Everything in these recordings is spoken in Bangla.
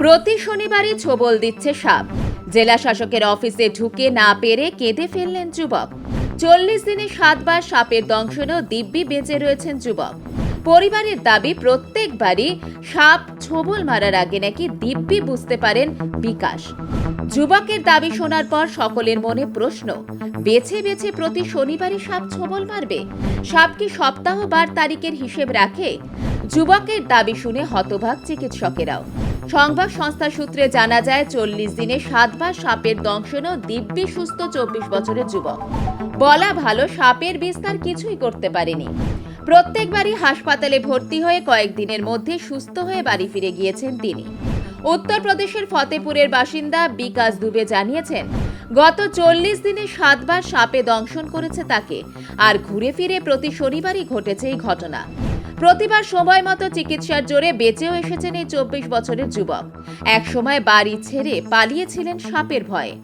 প্রতি শনিবারই ছোবল দিচ্ছে সাপ। জেলা শাসকের অফিসে ঢুকে না পেরে কেঁদে ফেললেন যুবক। চল্লিশ দিনে সাতবার সাপের দংশনেও দিব্যি বেঁচে রয়েছেন যুবক। পরিবারের দাবি, প্রত্যেকবারই সাপ ছোবল মারার আগে নাকি দিব্যি বুঝতে পারেন বিকাশ। যুবকের দাবি শোনার পর সকলের মনে প্রশ্ন, বেছে বেছে প্রতি শনিবারই সাপ ছোবল মারবে? সাপ কি সপ্তাহ বার তারিখের হিসেব রাখে? যুবকের দাবি শুনে হতভাগ চিকিৎসকেরাও। সংবাদ সংস্থা সূত্রে জানা যায়, চল্লিশ দিনে সাতবার সাপের দংশনও দিব্যি সুস্থ চব্বিশ বছরের যুবক। বলা ভালো, সাপের বিস্তার কিছুই করতে পারেনি। প্রত্যেকবারই হাসপাতালে ভর্তি হয়ে কয়েকদিনের মধ্যে সুস্থ হয়ে বাড়ি ফিরে গিয়েছেন তিনি। উত্তরপ্রদেশের ফতেপুরের বাসিন্দা বিকাশ দুবে জানিয়েছেন, গত চল্লিশ দিনে সাতবার সাপে দংশন করেছে তাকে, আর ঘুরে ফিরে প্রতি শনিবারই ঘটেছে এই ঘটনা। প্রতিবার সময় মতো চিকিৎসার জোরে বেঁচেও এসেছেন এই চব্বিশ বছরের যুবক। এক সময় বাড়ি ছেড়ে পালিয়েছিলেন সাপের ভয়ে।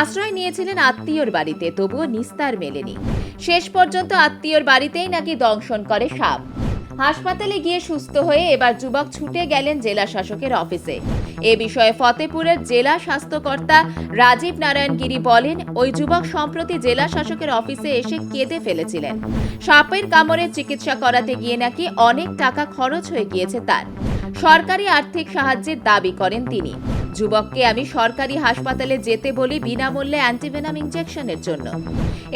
আশ্রয় নিয়েছিলেন আত্মীয়র বাড়িতে, তবুও নিস্তার মেলেনি। শেষ পর্যন্ত আত্মীয়র বাড়িতেই নাকি দংশন করে সাপ। হাসপাতালে গিয়ে সুস্থ হয়ে এবার যুবক ছুটে গেলেন জেলা শাসকের অফিসে। এ বিষয়ে ফতেপুরের জেলা স্বাস্থ্যকর্তা রাজীব নারায়ণ গিরি বলেন, ওই যুবক সম্প্রতি জেলা শাসকের অফিসে এসে কেঁদে ফেলেছিলেন। সাপের কামড়ে চিকিৎসা করাতে গিয়ে নাকি অনেক টাকা খরচ হয়ে গিয়েছে তার। সরকারি আর্থিক সাহায্যের দাবি করেন তিনি। যুবককে আমি সরকারি হাসপাতালে যেতে বলি বিনামূল্যে অ্যান্টিভেনাম ইঞ্জেকশনের জন্য।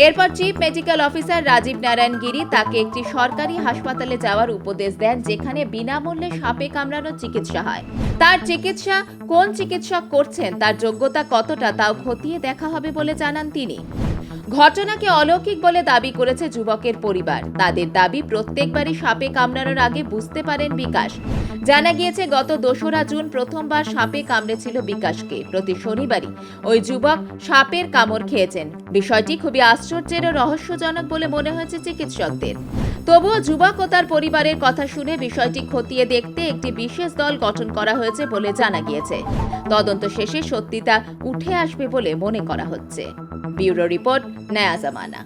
এরপর chief medical officer Rajib Narayan Giri তাকে একটি সরকারি হাসপাতালে যাওয়ার উপদেশ দেন, যেখানে বিনামূল্যে সাপে কামড়ানোর চিকিৎসা হয়। তার চিকিৎসা কোন চিকিৎসক করছেন, তার যোগ্যতা কতটা, তাও খতিয়ে দেখা হবে বলে জানান তিনি। ঘটনাকে অলৌকিক বলে দাবি করেছে যুবকের পরিবার। তাদের দাবি প্রত্যেকবারই সাপে কামড়ানোর আগে বুঝতে পারেন বিকাশ। জানা গিয়েছে, গত দোসরা জুন প্রথমবার সাপে কামড়েছিল বিকাশকে। প্রতি শনিবারই ওই যুবক সাপের কামড় খেয়েছেন। বিষয়টি খুবই আশ্চর্যের ও রহস্যজনক বলে মনে হয়েছে চিকিৎসকদের। তবুও যুবক ও তার পরিবারের কথা শুনে বিষয়টি খতিয়ে দেখতে একটি বিশেষ দল গঠন করা হয়েছে বলে জানা গিয়েছে। তদন্ত শেষে সত্যিটা উঠে আসবে বলে মনে করা হচ্ছে। ब्यूरो रिपोर्ट नया जमाना।